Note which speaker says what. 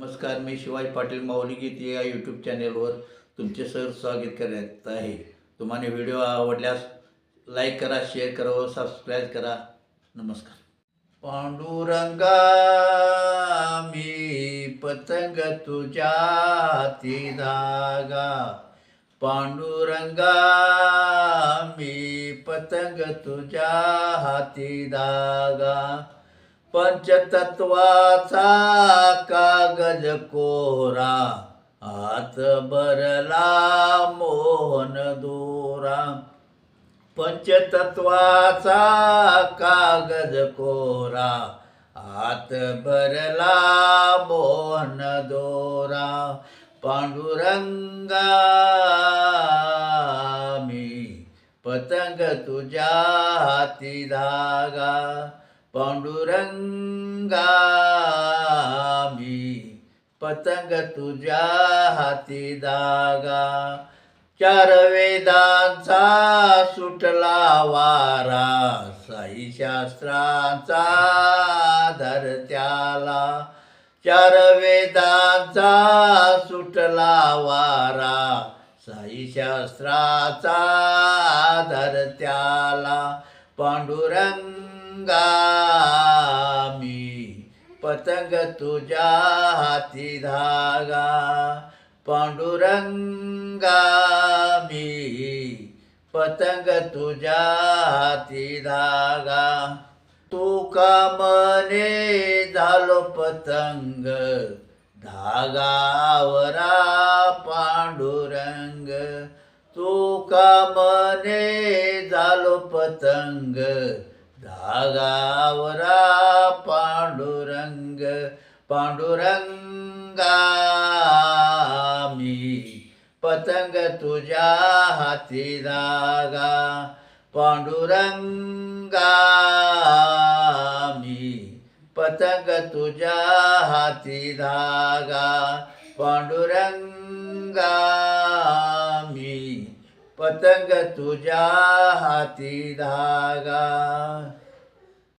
Speaker 1: नमस्कार मी शिवाजी पाटील माऊली गीत या यूट्यूब चॅनेलवर तुमचे सर स्वागत करत आहे. तुम्हाला व्हिडिओ आवडल्यास लाईक करा शेअर करा व सबस्क्राईब करा. नमस्कार. पांडुरंगा मी पतंग तुझ्या हाती धागा. पांडुरंगा मी पतंग तुझ्या हाती धागा. पंचतत्वाचा कागद कोरा आत बरला मोहन दोरा. पंचतत्वाचा कागद कोरा आत बरला मोहन दोरा. पांडुरंगा मी पतंग तुझ्या हाती धागा. पांडुरंगा मी पतंग तुझ्या हाती दागा. चार वेदांचा सुटला वारा साई शास्त्रांचा धरत्याला चार वेदांचा सुटला वारा साई शास्त्राचा धरत्याला पांडुरंग मी पतंग तुझ्या हाती धागा. पांडुरंगा मी पतंग तुझ्या हाती धागा. तू का मने झालो पतंग धागावरा पांडुरंग. तू का मने झालो पतंग धागावरा पांडुरंग पांडुरंगा मी पतंग तुझ्या हाती धागा पांडुरंगा मी पतंग तुझ्या हाती धागा पांडुरंगा पतंग तुझ्या हाती धागा